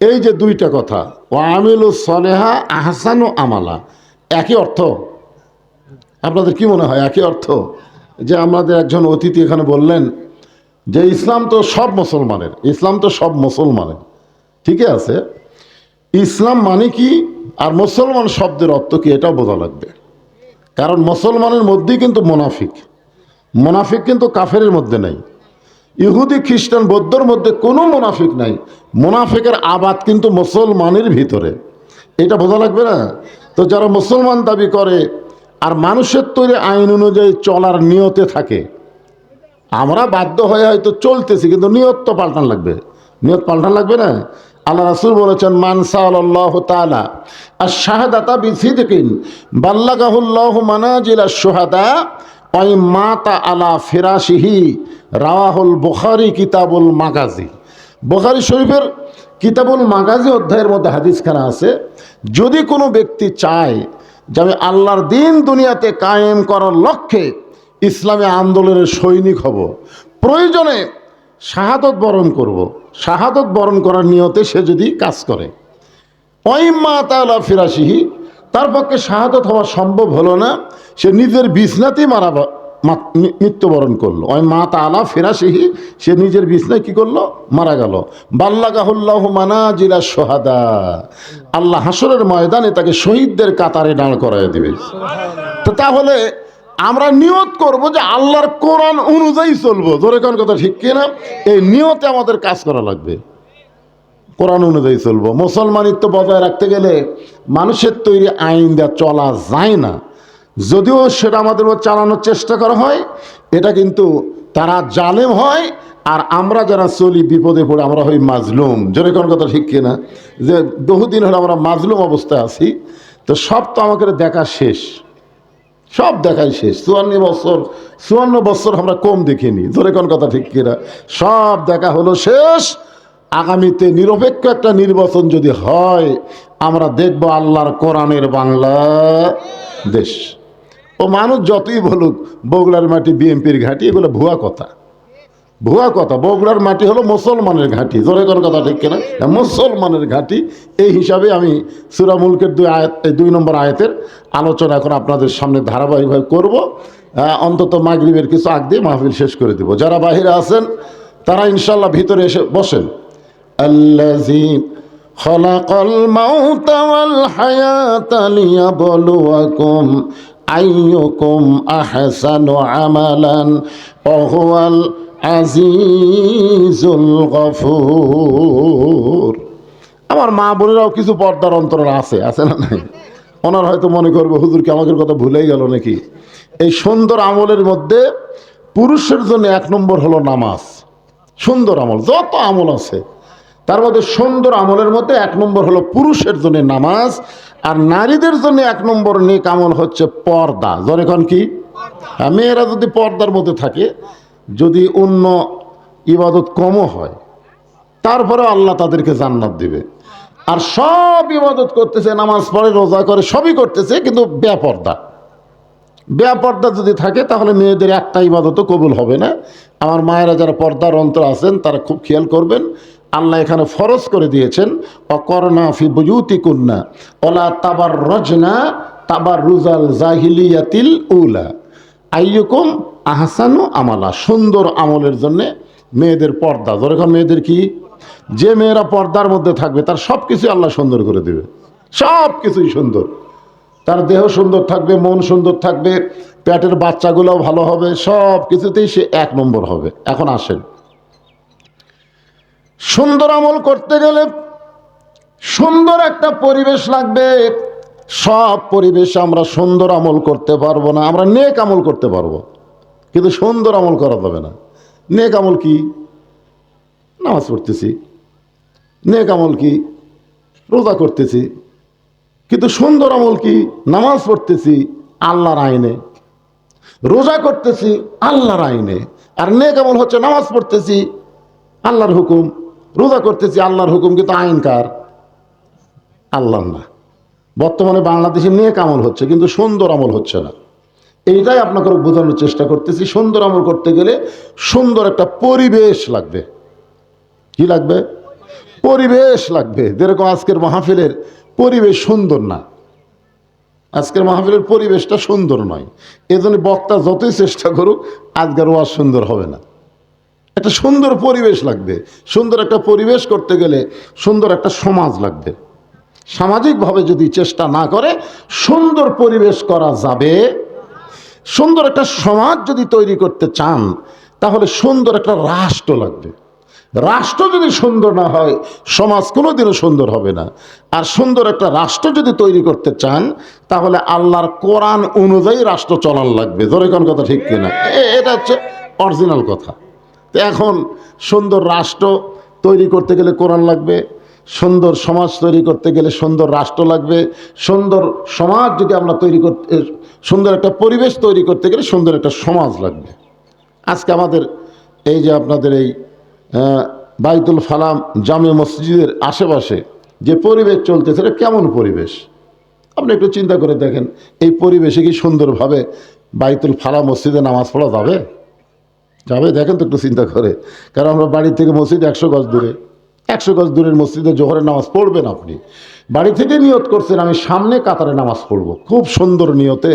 এই যে দুইটা কথা ও আমিলু সলেহা ও আমালা একই অর্থ? আপনাদের কি মনে হয় একই অর্থ? যে আমাদের একজন অতিথি এখানে বললেন যে, ইসলাম তো সব মুসলমানের, ইসলাম তো সব মুসলমানের। ঠিকই আছে। ইসলাম মানে কি আর মুসলমান শব্দের অর্থ কি এটাও বোঝা লাগবে। কারণ মুসলমানের মধ্যেই কিন্তু মোনাফিক। মোনাফিক কিন্তু কাফেরের মধ্যে নাই। ইহুদি, খ্রিস্টান, বৌদ্ধর মধ্যে কোনো মুনাফিক নাই। মুনাফিকের আবাদ কিন্তু মুসলমানের ভিতরে। এটা বোঝা লাগবে না? তো যারা মুসলমান দাবি করে আর মানুষের তৈরি আইন অনুযায়ী চলার নিয়তে থাকে, আমরা বাধ্য হয়ে হয়তো চলতেছি, কিন্তু নিয়ত তো পাল্টান লাগবে। নিয়ত পাল্টান লাগবে না? আল্লাহ রাসুল বলেছেন মানসা আল্লাহ আর শাহাদাতা বিসিদিন বাল্লাগাহুল্লাহ মানাজিল সোহাদা ওই মাতা আলা ফিরাসিহি রাওয়াহুল বুখারি কিতাবুল মাগাজি বুখারি শরীফের কিতাবুল মাগাজি অধ্যায়ের মধ্যে হাদিসখানা আছে, যদি কোনো ব্যক্তি চায় যে আমি আল্লাহর দিন দুনিয়াতে কায়েম করার লক্ষ্যে ইসলামী আন্দোলনের সৈনিক হব, প্রয়োজনে শাহাদত বরণ করব। শাহাদত বরণ করার নিয়তে সে যদি কাজ করে অইম্মা তালা ফিরাসিহি তার পক্ষে শাহাদত হওয়া সম্ভব হলো না। সে নিজের বিছনাতেই মারা মৃত্যুবরণ করল। ওই মা তালা ফিরাসিহি, সে নিজের বিছনায় কি করল? মারা গেল। বাল্লাগাহুল্লাহ মানাজিলা সোহাদা আল্লাহ হাসরের ময়দানে তাকে শহীদদের কাতারে দাঁড় করায় দিবে। তো তাহলে আমরা নিয়ত করব যে আল্লাহর কোরআন অনুযায়ী চলবো। জোরে কোন কথা ঠিক কিনা? এই নিয়তে আমাদের কাজ করা লাগবে। কোরআন অনুযায়ী চলবো। মুসলমানিত্ব বজায় রাখতে গেলে মানুষের তৈরি আইন দেওয়া চলা যায় না। যদিও সেটা আমাদের উপর চালানোর চেষ্টা করা হয়, এটা কিন্তু তারা জালেম হয়, আর আমরা যারা চলি বিপদে পড়ে আমরা হই মাজলুম। জোরে কোন কথা ঠিক কিনা? যে বহুদিন হলে আমরা মাজলুম অবস্থায় আছি, তো সব তো আমাকে দেখা শেষ। সব দেখাই শেষ। চুয়ান্ন বছর চুয়ান্ন বছর আমরা কম দেখিনি। ধরে কোন কথা ঠিক কিনা? সব দেখা হলো শেষ আগামীতে নিরপেক্ষ একটা নির্বাচন যদি হয়, আমরা দেখব আল্লাহর কোরআনের বাংলা দেশ। ও মানুষ যতই বলুক, বগুড়ার মাটি বিএনপির ঘাঁটি, এগুলো ভুয়া কথা। ভুয়া কথা। বগুড়ার মাটি হলো মুসলমানের ঘাঁটি। জোরে কোন কথা ঠিক কিনা? মুসলমানের ঘাঁটি। এই হিসাবে আমি সুরা মুলকের দুই আয়াত, এই দুই নম্বর আয়াতের আলোচনা এখন আপনাদের সামনে ধারাবাহিকভাবে করব। অন্তত মাগরিবের কিছু আগ দিয়ে মাহফিল শেষ করে দিব। যারা বাহিরে আছেন, তারা ইনশাল্লাহ ভিতরে এসে বসেন। আল্লাজি خلق الموت والحياة ليبلوكم أيكم أحسن عملا وهو العزيز الغفور আমার মা বোনেরাও কিছু পর্দার অন্তর আছে আছে না নাই ওনার হয়তো মনে করবে হুজুরকে আমাদের কথা ভুলেই গেল নাকি এই সুন্দর আমলের মধ্যে পুরুষের জন্য এক নম্বর হলো নামাজ সুন্দর আমল যত আমল আছে তার মধ্যে সুন্দর আমলের মধ্যে এক নম্বর হলো পুরুষের জন্য নামাজ, আর নারীদের জন্য এক নম্বর নেক আমল হচ্ছে পর্দা। যখন কি? মেয়েরা যদি পর্দার মধ্যে থাকে, যদি অন্য ইবাদত কমও হয়, তারপরে আল্লাহ তাদেরকে জান্নাত দিবে। আর সব ইবাদত করতেছে, নামাজ পড়ে, রোজা করে, সবই করতেছে, কিন্তু বেপর্দা। বেপর্দা যদি থাকে, তাহলে মেয়েদের একটা ইবাদতও কবুল হবে না। আমার মায়েরা যারা পর্দার অন্তর আছেন, তারা খুব খেয়াল করবেন আল্লাহ এখানে ফরজ করে দিয়েছেন, অকরনা ফি বুজুতি কুন্না ওলা তাবার রজনা তাবার রুজাল জাহিলিয়াতিল উলা। আইয়ুকুম আহসানু আমালা, সুন্দর আমলের জন্য মেয়েদের পর্দা। যখন মেয়েদের কি? যে মেয়েরা পর্দার মধ্যে থাকবে, তার সব কিছু আল্লাহ সুন্দর করে দেবে। সব কিছুই সুন্দর। তার দেহ সুন্দর থাকবে, মন সুন্দর থাকবে, পেটের বাচ্চাগুলোও ভালো হবে সব কিছুতেই সে এক নম্বর হবে। এখন আসেন। সুন্দর আমল করতে গেলে সুন্দর একটা পরিবেশ লাগবে। সব পরিবেশে আমরা সুন্দর আমল করতে পারব না, আমরা নেক আমল করতে পারব। কিন্তু সুন্দর আমল করা যাবে না। নেক আমল কি? নামাজ পড়তেছি। নেক আমল কি? রোজা করতেছি। কিন্তু সুন্দর আমল কি? নামাজ পড়তেছি আল্লাহর আইনে। রোজা করতেছি আল্লাহর আইনে। আর নেক আমল হচ্ছে নামাজ পড়তেছি আল্লাহর হুকুম। রোজা করতেছি, আল্লাহর হুকুম কিন্তু আইন কার? আল্লাহর না। বর্তমানে বাংলাদেশে নেক আমল হচ্ছে, কিন্তু সুন্দর আমল হচ্ছে না। এইটাই আপনাকে বোঝানোর চেষ্টা করতেছি, সুন্দর আমল করতে গেলে সুন্দর একটা পরিবেশ লাগবে। কি লাগবে? পরিবেশ লাগবে। যেরকম আজকের মাহফিলের পরিবেশ সুন্দর না। আজকের মাহফিলের পরিবেশটা সুন্দর নয়। এজন্য বক্তা যতই চেষ্টা করুক, আজকের ওয়াজ সুন্দর হবে না। একটা সুন্দর পরিবেশ লাগবে। সুন্দর একটা পরিবেশ করতে গেলে সুন্দর একটা সমাজ লাগবে। সামাজিকভাবে যদি চেষ্টা না করে, সুন্দর পরিবেশ করা যাবে। সুন্দর একটা সমাজ যদি তৈরি করতে চান, তাহলে সুন্দর একটা রাষ্ট্র লাগবে। রাষ্ট্র যদি সুন্দর না হয়, সমাজ কোনোদিনও সুন্দর হবে না। আর সুন্দর একটা রাষ্ট্র যদি তৈরি করতে চান, তাহলে আল্লাহর কোরআন অনুযায়ী রাষ্ট্র চলার লাগবে। ধরে কোন কথা ঠিক কিনা? এটা হচ্ছে অরিজিনাল কথা। তো এখন সুন্দর রাষ্ট্র তৈরি করতে গেলে কোরআন লাগবে, সুন্দর সমাজ তৈরি করতে গেলে সুন্দর রাষ্ট্র লাগবে, সুন্দর সমাজ যদি আমরা তৈরি করতে সুন্দর একটা পরিবেশ তৈরি করতে গেলে সুন্দর একটা সমাজ লাগবে। আজকে আমাদের এই যে আপনাদের এই বাইতুল ফালাম জামে মসজিদের আশেপাশে যে পরিবেশ চলতেছে, এটা কেমন পরিবেশ? আপনি একটু চিন্তা করে দেখেন, এই পরিবেশে কি সুন্দরভাবে বাইতুল ফালা মসজিদে নামাজ পড়া যাবে? যাবে, দেখেন তো একটু চিন্তা করে। কারণ আমরা বাড়ি থেকে মসজিদ একশো গজ দূরে। একশো গজ দূরের মসজিদে জোহরের নামাজ পড়বেন আপনি। বাড়ি থেকে নিয়ত করছেন, আমি সামনে কাতারে নামাজ পড়ব। খুব সুন্দর নিয়তে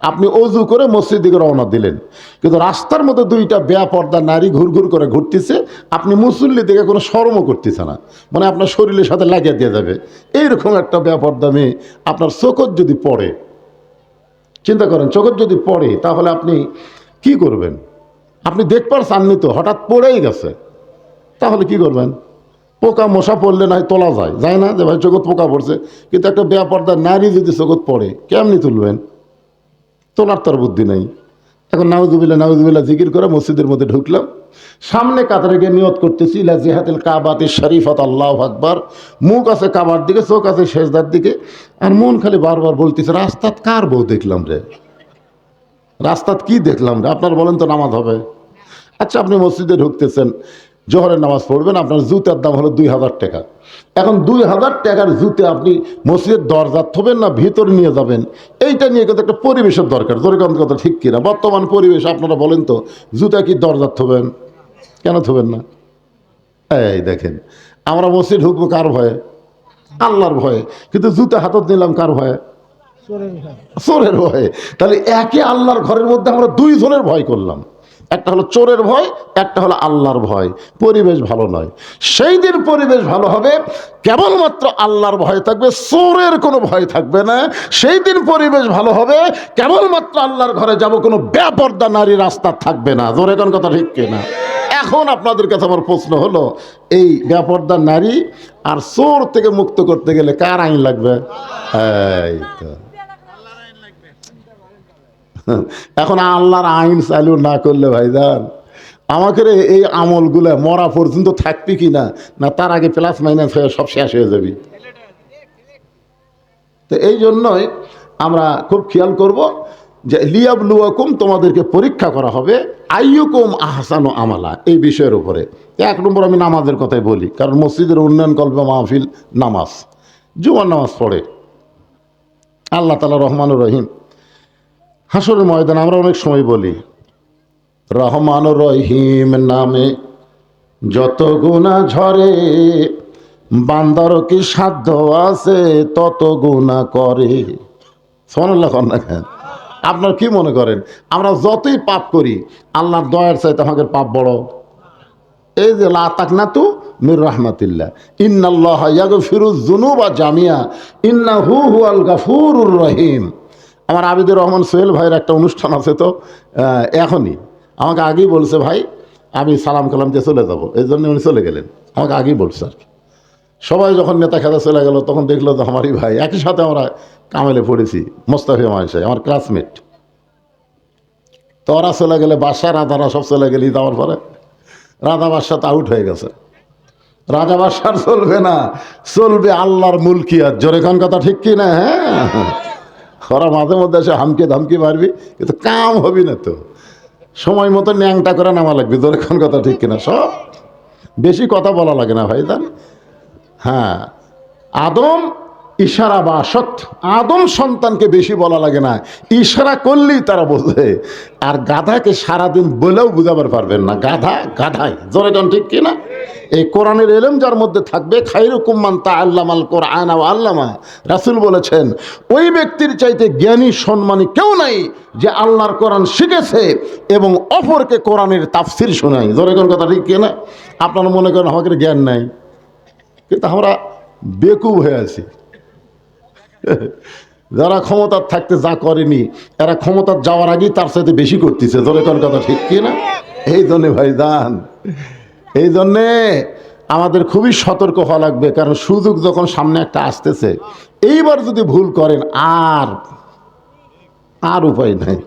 আপনি অজু করে মসজিদ দিকে রওনা দিলেন। কিন্তু রাস্তার মধ্যে দুইটা বেয়া পর্দা, নারী ঘুরঘুর করে ঘুরতেছে, আপনি মুসল্লি দিকে কোনো শরমও করতেছে না। মানে আপনার শরীরের সাথে লাগিয়ে দিয়ে যাবে। এইরকম একটা বেয়া পর্দা মেয়ে আপনার চোখত যদি পড়ে, চিন্তা করেন, চোখত যদি পড়ে, তাহলে আপনি কি করবেন? আপনি দেখবার চাননি তো, হঠাৎ পড়েই গেছে। তাহলে কি করবেন? পোকা মশা পড়লে নয় তোলা যায়। যায় না যে ভাই, চোখত পোকা পড়ছে। কিন্তু একটা বেপর্দার নারী যদি চোখত পড়ে, কেমনি তুলবেন? তোলার তার বুদ্ধি নেই। এখন নাউজুবিল্লা নাউজুবিল্লা জিকির করে মসজিদের মধ্যে ঢুকলাম। সামনে কাতারে গিয়ে নিয়ত করতেছি, ইলা জিহাতিল কাবাতে শরীফত, আল্লাহ আকবার। মুখ আছে কাবার দিকে, চোখ আছে শেষদার দিকে। আর মন খালি বারবার বলতেছে, রাস্তাত কার বউ দেখলাম রে? রাস্তাত কি দেখলাম আপনার বলেন তো নামাজ হবে। আচ্ছা আপনি মসজিদে ঢুকতেছেন, জোহরের নামাজ পড়বেন, আপনার জুতার দাম হলো দুই হাজার টাকা। এখন দুই হাজার টাকার জুতে আপনি মসজিদের দরজা থবেন না, ভিতর নিয়ে যাবেন। এইটা নিয়ে কিন্তু একটা পরিবেশের দরকার। দরকার কথা ঠিক কিনা? বর্তমান পরিবেশ, আপনারা বলেন তো, জুতা কি দরজা থবেন? কেন থবেন না? এই দেখেন, আমরা মসজিদ ঢুকবো কার ভয়ে? আল্লাহর ভয়ে। কিন্তু জুতা হাতত নিলাম কার ভয়ে? চোরের ভয়ে। তাহলে একে আল্লাহর ঘরের মধ্যে আমরা দুই জনের ভয় করলাম। একটা হলো চোরের ভয়, একটা হলো আল্লাহর ভয়। পরিবেশ ভালো নয়। সেই দিন পরিবেশ ভালো হবে, কেবলমাত্র আল্লাহর ভয় থাকবে, চোরের কোনো ভয় থাকবে না। সেই দিন পরিবেশ ভালো হবে, কেবলমাত্র আল্লাহর ঘরে যাব, কোনো ব্যাপর্দা নারী রাস্তা থাকবে না। জোরে কোন কথা ঠিক কিনা? এখন আপনাদের কাছে আমার প্রশ্ন হলো, এই ব্যাপর্দা নারী আর চোর থেকে মুক্ত করতে গেলে কার আইন লাগবে? তো। এখন আল্লাহর আইন চালু না করলে ভাই ভাইজান, আমাকে এই আমলগুলো মরা পর্যন্ত থাকবি কি না? না, তার আগে প্লাস মাইনাস হয়ে সব শেষ হয়ে যাবি। তো এই জন্যই আমরা খুব খেয়াল করব যে লিয়াব লিয়াবলুয়াকুম তোমাদেরকে পরীক্ষা করা হবে, আইয়ুকুম আহসানু আমালা, এই বিষয়ের উপরে। এক নম্বর আমি নামাজের কথাই বলি, কারণ মসজিদের উন্নয়ন কল্পে মাহফিল নামাজ। জুমার নামাজ পড়ে। আল্লাহ তালা রহমানুর রহিম হাসরের ময়দান আমরা অনেক সময় বলি রহমান রহিম নামে যত গুণা ঝরে, বান্দার কি সাধ্য আছে তত গুণা করে। সোনাল্লাহ আপনার কি মনে করেন? আমরা যতই পাপ করি, আল্লাহর দয়ার চাইতে আমাদের পাপ বড়। এই যে লা তাকনা তু মির রহমাতিল্লাহ। ইন্নাল্লাহ ইয়াগফিরুজ যুনুবা জামিয়া। ইন্না হু হুয়াল গাফুরুর রহিম। আমার আবিদুর রহমান সোহেল ভাইয়ের একটা অনুষ্ঠান আছে তো এখনই। আমাকে আগেই বলছে, ভাই, আমি সালাম কালাম দিয়ে চলে যাব। এই জন্য উনি চলে গেলেন। আমাকে আগেই বলছে আর কি। সবাই যখন নেতা খেতা চলে গেল, তখন দেখল যে আমারই ভাই, একই সাথে আমরা কামেলে পড়েছি মোস্তাফি মাইশাই আমার ক্লাসমেট তো ওরা চলে গেলে বাসা রাধারা সব চলে গেলি যাওয়ার পরে। রাধা বাদশাহ তো আউট হয়ে গেছে। রাজা বাদশার চলবে না। চলবে আল্লাহর মুলকিয়াত জোরে কথা ঠিক কি না হ্যাঁ? ওরা মাঝে মধ্যে এসে হামকে ধামকি মারবি, কিন্তু কাম হবি না তো। সময় মতো ন্যাংটা করে নামা লাগবে জোরে কোন কথা ঠিক কিনা? সব। বেশি কথা বলা লাগে না ভাইজান। হ্যাঁ আদম ইশারা বা সৎ। আদম সন্তানকে বেশি বলা লাগে না। ইশারা করলেই তারা বোঝে আর গাধাকে সারাদিন বলেও বুঝাবার পারবেন না। গাধা, গাধাই। জোরে ঠিক কিনা? এই কোরআনের এলেম যার মধ্যে থাকবে খাইরুকুম্মান তা আল্লাম আল কোরআন আল্লামা। রাসুল বলেছেন, ওই ব্যক্তির চাইতে জ্ঞানী, সম্মানী কেউ নাই যে আল্লাহর কোরআন শিখেছে এবং অপরকে কোরআনের তাফসির শোনায়। ধরে কোন কথা ঠিক কিনা? আপনারা মনে করেন আমাকে জ্ঞান নাই। কিন্তু আমরা বেকুব হয়ে আছি। যারা ক্ষমতার থাকতে যা করেনি, এরা ক্ষমতার যাওয়ার আগেই তার সাথে বেশি করতেছে। ধরে কোন কথা ঠিক কি না এই জন্যে ভাই দান এই জন্যে আমাদের খুবই সতর্ক হওয়া লাগবে, কারণ সুযোগ যখন সামনে একটা আসতেছে, এইবার যদি ভুল করেন আর আর উপায় নাই।